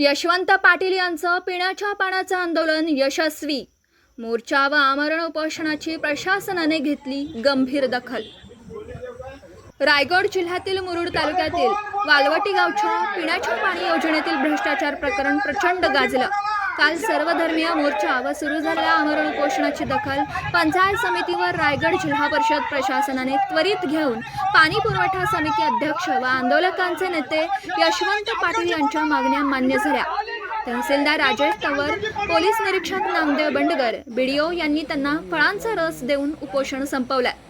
यशवंत पाटील यांचं पिण्याच्या पाण्याचं आंदोलन यशस्वी. मोर्चा व आमरण उपोषणाची प्रशासनाने घेतली गंभीर दखल. रायगड जिल्ह्यातील मुरुड तालुक्यातील वालवटी गावच्या पिण्याच्या पाणी योजनेतील भ्रष्टाचार प्रकरण प्रचंड गाजलं. काल सर्वधर्मीय मोर्चा व सुरू झालेल्या आमरण उपोषणाची दखल पंचायत समितीवर रायगड जिल्हा परिषद प्रशासनाने त्वरित घेऊन पाणी पुरवठा समिती अध्यक्ष व आंदोलकांचे नेते यशवंत पाटील यांच्या मागण्या मान्य झाल्या. तहसीलदार राजेश तंवर पोलीस निरीक्षक नामदेव बंडगर बीडीओ यांनी त्यांना फळांचा रस देऊन उपोषण संपवलं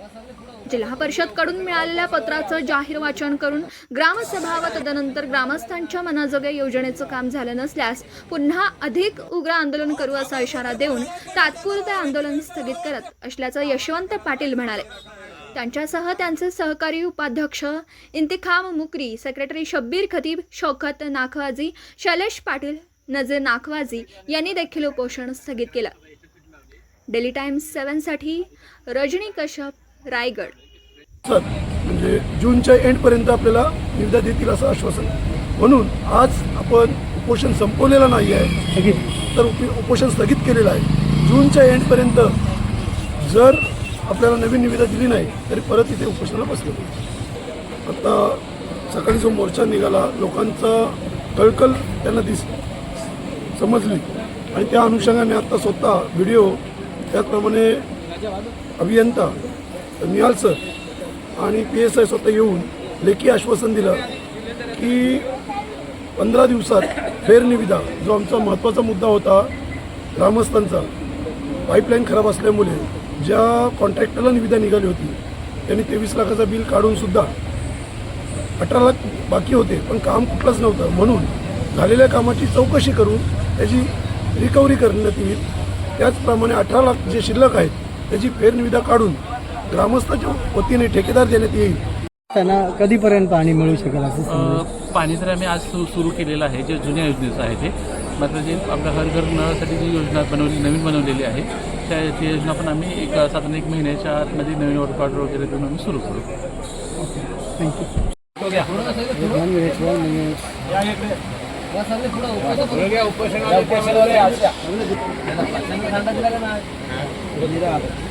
जिल्हा परिषदकडून मिळालेल्या पत्राचं जाहीर वाचन करून ग्रामसभा व तदनंतर ग्रामस्थांच्या मनाजोगे योजनेचं काम झालं नसल्यास पुन्हा अधिक उग्र आंदोलन करू असा इशारा देऊन तात्पुरते आंदोलन स्थगित करत असल्याचं यशवंत पाटील म्हणाले. त्यांच्यासह त्यांचे सहकारी उपाध्यक्ष इंतिखाम मुकरी सेक्रेटरी शब्बीर खतीब शौकत नाखवाजी शैलेश पाटील नजर नाखवाजी यांनी देखील उपोषण स्थगित केलं. डेली टाइम्स सेवनसाठी रजनी कश्यप रायगड. सर म्हणजे जूनच्या एंडपर्यंत आपल्याला निविदा देतील असं आश्वासन. म्हणून आज आपण उपोषण संपवलेलं नाही आहे. तर उपि- उपोषण स्थगित केलेलं आहे. जूनच्या एंडपर्यंत जर आपल्याला नवीन निविदा दिली नाही तरी परत इथे उपोषणाला बसलो. आता सकाळी जो मोर्चा निघाला लोकांचा कळकळ त्यांना दिस समजली. आणि त्या अनुषंगाने आता स्वतः व्हिडिओ त्याचप्रमाणे अभियंता निहाल सर आणि पी एस आय स्वतः येऊन लेखी आश्वासन दिलं की पंधरा दिवसात फेरनिविदा जो आमचा महत्त्वाचा मुद्दा होता ग्रामस्थांचा पाईपलाईन खराब असल्यामुळे ज्या कॉन्ट्रॅक्टरला निविदा निघाली होती त्यांनी तेवीस लाखाचं बिल काढूनसुद्धा अठरा लाख बाकी होते पण काम कुठलंच नव्हतं. म्हणून झालेल्या कामाची चौकशी करून त्याची रिकव्हरी करण्यात येईल. त्याचप्रमाणे अठरा लाख जे शिल्लक आहेत त्याची फेरनिविदा काढून ग्रामस्थाच्या वतीने ठेकेदार देण्यात येईल. त्यांना कधीपर्यंत पाणी मिळू शकेल असं पाणी तर आम्ही आज सुरू सुरू केलेलं आहे जे जुन्या योजनेचं आहे ते. मात्र जे आपल्या हर घर नळासाठी जी योजना बनवली नवीन बनवलेली आहे त्या ती योजना पण आम्ही एक साधारण एक महिन्याच्या आतमध्ये नवीन वर्क ऑर्डर वगैरे देऊन आम्ही सुरू करू. minute.